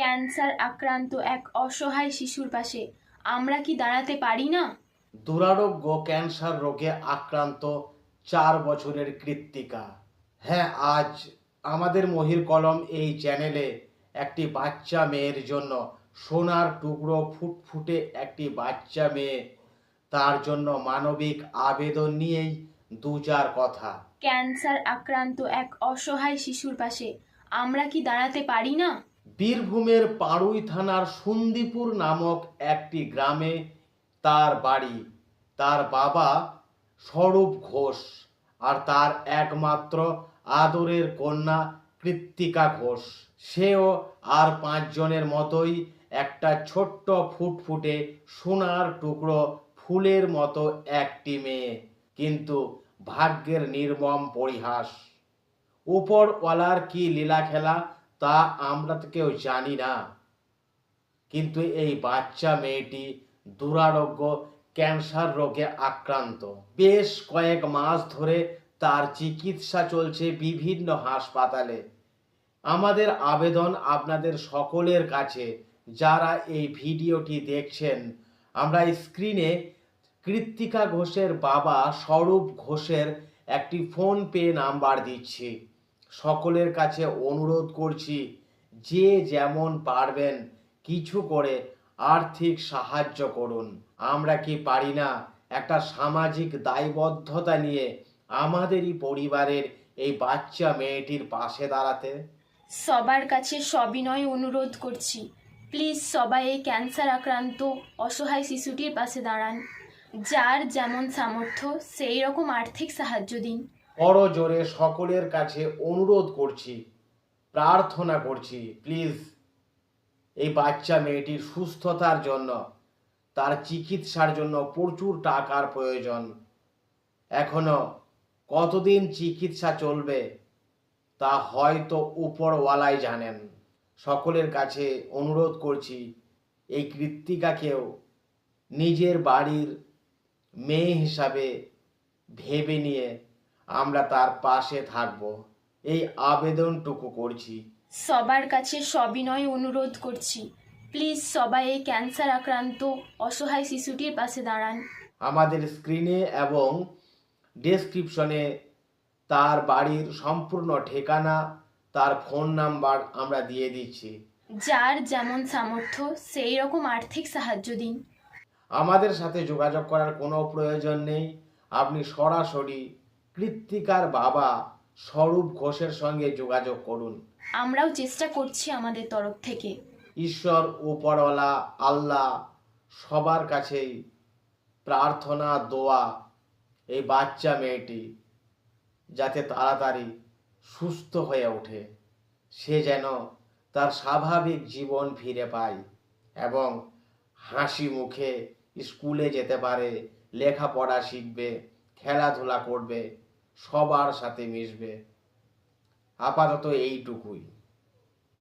Cancer আক্রান্ত এক অসহায় শিশুর পাশে। আমরা কি দাঁড়াতে পারি না? দুরারোগ্য ক্যান্সার রোগে আক্রান্ত চার বছরের কৃত্তিকা। হ্যাঁ আজ আমাদের মহির কলম এই চ্যানেলে একটি বাচ্চা মেয়ের জন্য সোনার টুকরো ফুটফুটে একটি বাচ্চা মেয়ে। তার জন্য মানবিক আবেদন নিয়েই দু চার কথা। ক্যান্সার আক্রান্ত এক অসহায় শিশুর পাশে। আমরা কি দাঁড়াতে পারি না? বীরভূমের পাড়ুই থানার সুন্দিপুর নামক একটি গ্রামে তার বাড়ি, তার বাবা স্বরূপ ঘোষ আর তার একমাত্র আদরের কন্যা কৃত্তিকা ঘোষ। সেও আর পাঁচজনের মতোই একটা ছোট্ট ফুটফুটে সোনার টুকরো ফুলের মতো একটি মেয়ে, কিন্তু ভাগ্যের নির্মম পরিহাস। উপরওয়ালার কি লীলা খেলা তা আমরা তো কেউ জানি না। কিন্তু এই বাচ্চা মেয়েটি দুরারোগ্য, ক্যান্সার রোগে আক্রান্ত। বেশ কয়েক মাস ধরে তার চিকিৎসা চলছে বিভিন্ন হাসপাতালে। আমাদের আবেদন আপনাদের সকলের কাছে। যারা এই ভিডিওটি দেখছেন, আমরা স্ক্রিনে কৃত্তিকা ঘোষের বাবা স্বরূপ ঘোষের একটি ফোন পে নাম্বার দিচ্ছি। সকলের কাছে অনুরোধ করছি, যে যেমন পারবেন কিছু করে আর্থিক সাহায্য করুন। আমরা কি পারি না একটা সামাজিক দায়বদ্ধতা নিয়ে আমাদেরই পরিবারের এই বাচ্চা মেয়েটির পাশে দাঁড়াতে? সবার কাছে সবিনয় অনুরোধ করছি। প্লিজ সবাই এই ক্যান্সার আক্রান্ত, অসহায় শিশুটির পাশে দাঁড়ান। যার যেমন সামর্থ্য, সেই রকম আর্থিক সাহায্য দিন। বড় জোরে সকলের কাছে অনুরোধ করছি, প্রার্থনা করছি প্লিজ এই বাচ্চা মেয়েটির সুস্থতার জন্য, তার চিকিৎসার জন্য প্রচুর টাকার প্রয়োজন। এখনও কতদিন চিকিৎসা চলবে তা হয়তো উপরওয়ালাই জানেন। সকলের কাছে অনুরোধ করছি, এই কৃত্তিকাকেও নিজের বাড়ির মেয়ে হিসাবে ভেবে নিয়ে আমরা তার পাশে থাকব। এই আবেদনটুকু করছি। সবার কাছে সবিনয় অনুরোধ করছি। প্লিজ সবাই এই ক্যান্সার আক্রান্ত অসহায় শিশুটির পাশে দাঁড়ান। আমাদের স্ক্রিনে এবং ডেসক্রিপশনে তার বাড়ির সম্পূর্ণ ঠিকানা তার ফোন নাম্বার আমরা দিয়ে দিচ্ছি। যার যেমন সামর্থ্য সেই রকম আর্থিক সাহায্য দিন। আমাদের সাথে যোগাযোগ করার কোনো প্রয়োজন নেই। আপনি সরাসরি কৃত্তিকার বাবা স্বরূপ ঘোষের সঙ্গে যোগাযোগ করুন। আমরাও চেষ্টা করছি আমাদের তরফ থেকে। ঈশ্বর উপরওয়ালা আল্লাহ সবার কাছেই প্রার্থনা দোয়া এই বাচ্চা মেয়েটি যাতে তাড়াতাড়ি সুস্থ হয়ে ওঠে। সে যেন তার স্বাভাবিক জীবন ফিরে পায় এবং হাসি মুখে স্কুলে যেতে পারে লেখাপড়া শিখবে খেলাধুলা করবে সবার সাথে মিশবে। আপাতত এইটুকুই।